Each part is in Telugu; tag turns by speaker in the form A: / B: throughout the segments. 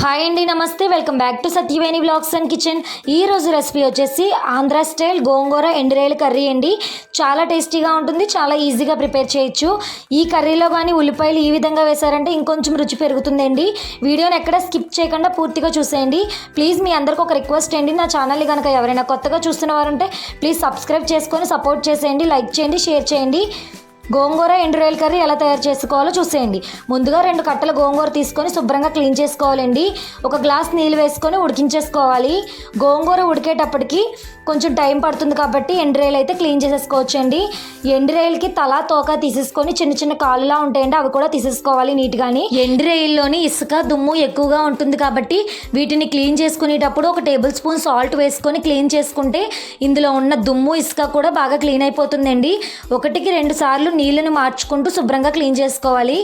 A: హాయ్ అండి నమస్తే. Welcome back to Satyaveni blogs and kitchen ఈ రోజు రెసిపీ వచ్చేసి ఆంధ్ర స్టైల్ గోంగూర ఎండురేలు కర్రీ అండి. చాలా టేస్టీగా ఉంటుంది చాలా ఈజీగా ప్రిపేర్ చేయొచ్చు. ఈ కర్రీలో కానీ ఉల్లిపాయలు ఈ విధంగా వేశారంటే ఇంకొంచెం రుచి పెరుగుతుందండి. వీడియోని ఎక్కడ స్కిప్ చేయకుండా పూర్తిగా చూసేయండి. ప్లీజ్ మీ అందరికి ఒక రిక్వెస్ట్ అండి. నా ఛానల్ని కనుక ఎవరైనా కొత్తగా చూస్తున్న వారుంటే ప్లీజ్ సబ్స్క్రైబ్ చేసుకొని సపోర్ట్ చేసేయండి లైక్ చేయండి షేర్ చేయండి. గోంగూర ఎండురాయల కర్రీ ఎలా తయారు చేసుకోవాలో చూసేయండి. ముందుగా రెండు కట్టల గోంగూర తీసుకొని శుభ్రంగా క్లీన్ చేసుకోవాలండి. ఒక గ్లాస్ నీళ్ళు వేసుకొని ఉడికించేసుకోవాలి. గోంగూర ఉడికేటప్పటికి కొంచెం టైం పడుతుంది కాబట్టి ఎండురాయలు అయితే క్లీన్ చేసేసుకోవచ్చు అండి ఎండురాయలకి తల తోక తీసేసుకొని చిన్న చిన్న కాలులా ఉంటాయండి అవి కూడా తీసేసుకోవాలి నీట్గాని. ఎండురాయల్లోని ఇసుక దుమ్ము ఎక్కువగా ఉంటుంది కాబట్టి వీటిని క్లీన్ చేసుకునేటప్పుడు ఒక టేబుల్ స్పూన్ సాల్ట్ వేసుకొని క్లీన్ చేసుకుంటే ఇందులో ఉన్న దుమ్ము ఇసుక కూడా బాగా క్లీన్ అయిపోతుందండి. ఒకటికి రెండు సార్లు నీళ్ళని మార్చుకుంటూ శుభ్రంగా క్లీన్ చేసుకోవాలి.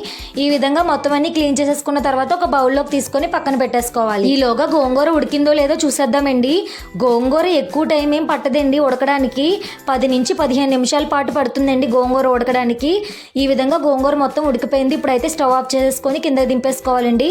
A: ఈ విధంగా మొత్తం అన్ని క్లీన్ చేసేసుకున్న తర్వాత ఒక బౌల్లోకి తీసుకొని పక్కన పెట్టేసుకోవాలి. ఈలోగా గోంగూర ఉడికిందో లేదో చూసేద్దామండి. గోంగూర ఎక్కువ టైం ఏం పట్టదండి ఉడకడానికి? పది నుంచి పదిహేను నిమిషాల పాటు పడుతుందండి గోంగూర ఉడకడానికి. ఈ విధంగా గోంగూర మొత్తం ఉడికిపోయింది. ఇప్పుడైతే స్టవ్ ఆఫ్ చేసేసుకొని కింద దింపేసుకోవాలండి.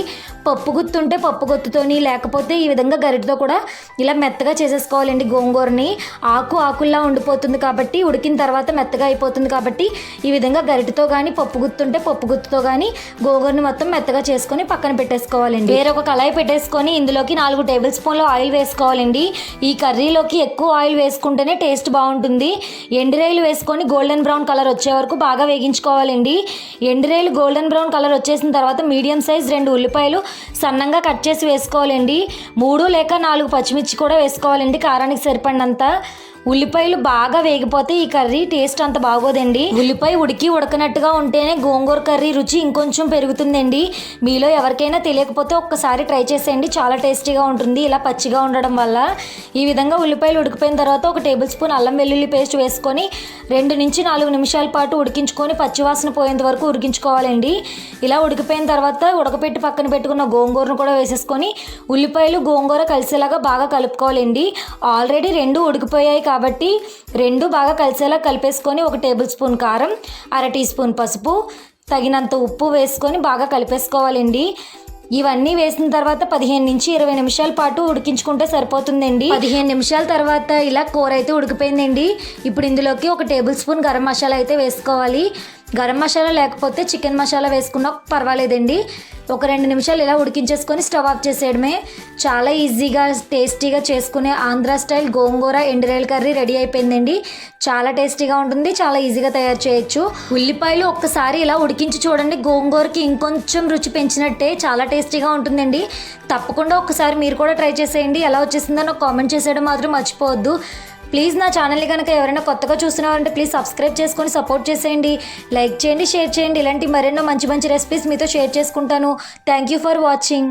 A: పప్పు గుత్తుంటే పప్పు గుత్తుతోని లేకపోతే ఈ విధంగా గరిటతో కూడా ఇలా మెత్తగా చేసేసుకోవాలండి గోంగూరని. ఆకు ఆకుల్లా ఉండిపోతుంది కాబట్టి ఉడికిన తర్వాత మెత్తగా అయిపోతుంది కాబట్టి ఈ విధంగా గరిటతో కానీ పప్పు గుత్తుంటే పప్పు గుత్తుతో కానీ గోంగూరని మొత్తం మెత్తగా చేసుకొని పక్కన పెట్టేసుకోవాలండి. వేరొక కళాయి పెట్టేసుకొని ఇందులోకి నాలుగు టేబుల్ స్పూన్లు ఆయిల్ వేసుకోవాలండి. ఈ కర్రీలోకి ఎక్కువ ఆయిల్ వేసుకుంటేనే టేస్ట్ బాగుంటుంది. ఎండురాయిలు వేసుకొని గోల్డెన్ బ్రౌన్ కలర్ వచ్చే వరకు బాగా వేగించుకోవాలండి. ఎండురాయిలు గోల్డెన్ బ్రౌన్ కలర్ వచ్చేసిన తర్వాత మీడియం సైజ్ రెండు ఉల్లిపాయలు సన్నంగా కట్ చేసి వేసుకోవాలండి. మూడు లేక నాలుగు పచ్చిమిర్చి కూడా వేసుకోవాలండి. కారానికి సరిపడినంత. ఉల్లిపాయలు బాగా వేగిపోతే ఈ కర్రీ టేస్ట్ అంత బాగోదండి. ఉల్లిపాయ ఉడికి ఉడకనట్టుగా ఉంటేనే గోంగూర కర్రీ రుచి ఇంకొంచెం పెరుగుతుందండి. మీలో ఎవరికైనా తెలియకపోతే ఒక్కసారి ట్రై చేసేయండి. చాలా టేస్టీగా ఉంటుంది. ఇలా పచ్చిగా ఉండడం వల్ల ఈ విధంగా ఉల్లిపాయలు ఉడికిపోయిన తర్వాత ఒక టేబుల్ స్పూన్ అల్లం వెల్లుల్లి పేస్ట్ వేసుకొని రెండు నుంచి నాలుగు నిమిషాల పాటు ఉడికించుకొని పచ్చివాసన పోయేంత వరకు ఉడికించుకోవాలండి. ఇలా ఉడికిపోయిన తర్వాత ఉడకపెట్టి పక్కన పెట్టుకున్న గోంగూరను కూడా వేసేసుకొని ఉల్లిపాయలు గోంగూర కలిసేలాగా బాగా కలుపుకోవాలండి. ఆల్రెడీ రెండు ఉడికిపోయాయి కాబట్టి కాబట్టి రెండు బాగా కలిసేలా కలిపేసుకొని ఒక టేబుల్ స్పూన్ కారం అర టీ స్పూన్ పసుపు తగినంత ఉప్పు వేసుకొని బాగా కలిపేసుకోవాలండి. ఇవన్నీ వేసిన తర్వాత పదిహేను నుంచి ఇరవై నిమిషాల పాటు ఉడికించుకుంటే సరిపోతుందండి. పదిహేను నిమిషాల తర్వాత ఇలా కూర అయితే ఉడికిపోయిందండి. ఇప్పుడు ఇందులోకి ఒక టేబుల్ స్పూన్ గరం మసాలా అయితే వేసుకోవాలి. గరం మసాలా లేకపోతే చికెన్ మసాలా వేసుకున్నా పర్వాలేదండి. ఒక రెండు నిమిషాలు ఇలా ఉడికించేసుకొని స్టవ్ ఆఫ్ చేసేయడమే. చాలా ఈజీగా టేస్టీగా చేసుకునే ఆంధ్ర స్టైల్ గోంగూర ఎండురేల కర్రీ రెడీ అయిపోయిందండి. చాలా టేస్టీగా ఉంటుంది చాలా ఈజీగా తయారు చేయొచ్చు. ఉల్లిపాయలు ఒక్కసారి ఇలా ఉడికించి చూడండి గోంగూరకి ఇంకొంచెం రుచి పెంచినట్టే చాలా టేస్టీగా ఉంటుందండి. తప్పకుండా ఒక్కసారి మీరు కూడా ట్రై చేసేయండి. ఎలా వచ్చేసిందో నాకు కామెంట్ చేసేయడం మాత్రం మర్చిపోవద్దు. ప్లీజ్ నా ఛానల్ని కనుక ఎవరైనా కొత్తగా చూస్తున్నారంటే ప్లీజ్ సబ్స్క్రైబ్ చేసుకొని సపోర్ట్ చేసేయండి. లైక్ చేయండి షేర్ చేయండి. ఇలాంటి మరెన్నో మంచి మంచి రెసిపీస్ మీతో షేర్ చేసుకుంటాను. Thank you for watching